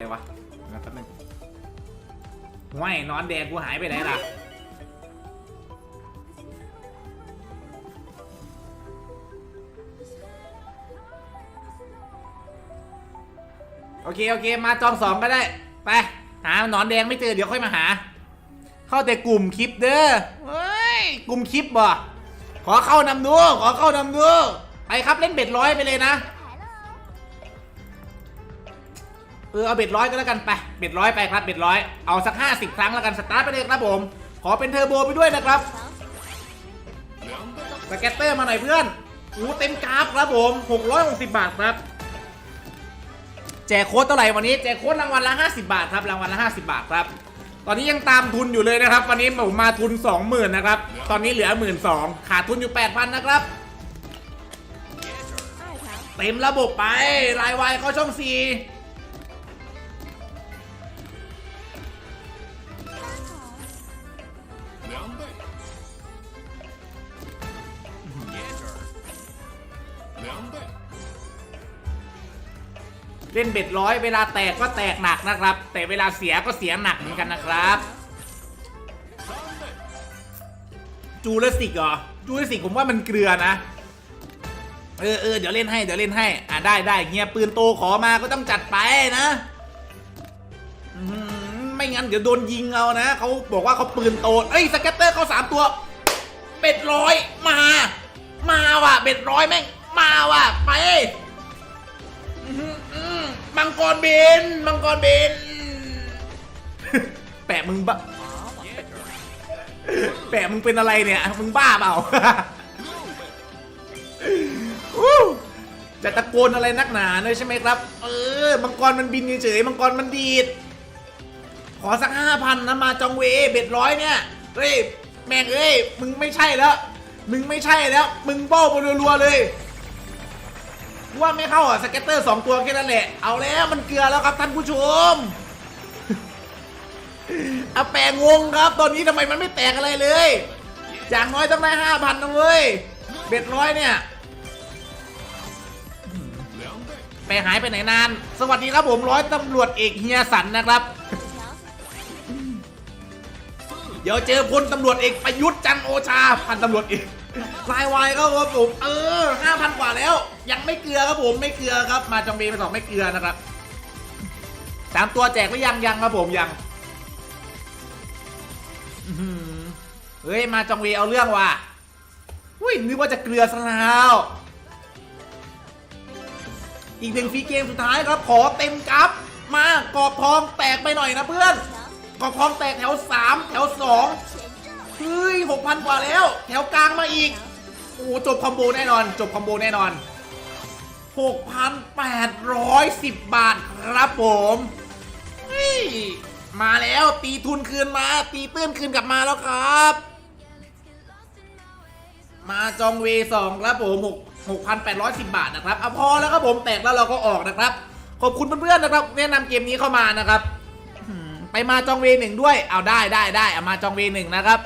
อะไรวะแล้วแป๊บนึงห่วยนอนแดงกูหายไปไหนล่ะ โอเค โอเค มาจองสองก็ได้ ไป หาหนอนแดงไม่เจอ เดี๋ยวค่อยมาหา เข้าแต่กลุ่มคลิปเด้อเฮ้ย กลุ่มคลิปบ่ ขอเข้านำดู ขอเข้านำดู ไปครับเล่นเบ็ดร้อยไปเลยนะ เออเอาเบ็ดร้อยก็แล้วกันไปเบ็ดร้อยไปครับเบ็ดร้อยเอาสักห้าสิบครั้งแล้วกันสตาร์ทไปเลยครับผม ขอเป็นเทอร์โบไปด้วยนะครับสเก็ตเตอร์มาหน่อยเพื่อนอู้เต็มกราฟครับผม 660 บาทครับ แจกโค้ดเท่าไหร่วันนี้แจกโค้ดรางวัลละ 50 บาทครับรางวัลละ 50 บาทครับ ตอนนี้ยังตามทุนอยู่เลยนะครับ วันนี้ผมมาทุน 20,000นะครับ ตอนนี้เหลือ 12,000ขาดทุนอยู่ 8,000นะครับเต็มระบบไป รายวัยเข้าช่อง4 เล่นเบ็ดร้อยเวลาแตกก็แตกหนักนะครับ แต่เวลาเสียก็เสียหนักเหมือนกันนะครับ，จูเลสิกเหรอ จูเลสิกผมว่ามันเกลือนะ เออเออเดี๋ยวเล่นให้เดี๋ยวเล่นให้ อะได้ได้เฮียปืนโตขอมาก็ต้องจัดไปนะไม่งั้นเดี๋ยวโดนยิงเอานะเขาบอกว่าเขาปืนโตเอ้ยสเก็ตเตอร์เขาสามตัวเบ็ดร้อยมา มาว่ะเบ็ดร้อยแม่งมาว่ะไป บิน มังกรบิน แปะมึงบ้าแปะมึงเป็นอะไรเนี่ย มึงบ้าเปล่า จะตะโกนอะไรนักหนาเลยใช่ไหมครับ เออ มังกรมันบินเฉยๆ มังกรมันดีด ขอสักห้าพันนะมาจองเวเบ็ดร้อยเนี่ย เฮ้ย แม่งเอ้ย มึงไม่ใช่แล้ว มึงไม่ใช่แล้ว มึงเบ้ามารัวๆเลย ว่าไม่เข้าอะสเก็ตเตอร์สองตัวแค่นั้นแหละ เอาแล้วมันเกลือแล้วครับท่านผู้ชมอาแปงงครับตอนนี้ทำไมมันไม่แตกอะไรเลยอย่างน้อยต้องได้ห้าพันนะเว้ยเบ็ดร้อยเนี่ย，ไปหายไปไหนนาน สวัสดีครับผมร้อยตำรวจเอกเฮียสันนะครับ เดี๋ยวเจอพลตำรวจเอกประยุทธ์จันโอชาพันตำรวจเอก ลายวายก็ครับผมเออห้าพันกว่าแล้ว ยังไม่เกลือครับผมไม่เกลือครับ มาจองเบไปสองไม่เกลือนะครับสามตัวแจกหรือยังยังครับผมยังเฮ้ยมาจองเวเอาเรื่องว่ะอุ้ยนึกว่าจะเกลือซะแล้วอีกหนึ่งฟรีเกมสุดท้ายครับขอเต็มกราฟมากรอบทองแตกไปหน่อยนะเพื่อนกรอบทองแตกแถว 3 แถว 2 เฮ้ยหกพันกว่าแล้ว แถวกลางมาอีก โอ้โหจบคอมโบแน่นอน จบคอมโบแน่นอน 6,810 บาทครับผมมาแล้วตีทุนคืนมา ตีตื้นคืนกลับมาแล้วครับ มาจองเวสองครับผมหกหกพันแปดร้อยสิบบาทนะครับเอาพอแล้วครับผมแตกแล้วเราก็ออกนะครับ ขอบคุณเพื่อนๆนะครับแนะนำเกมนี้เข้ามานะครับ ไปมาจองเวหนึ่งด้วย เอาได้ได้ได้เอามาจองเวหนึ่งนะครับ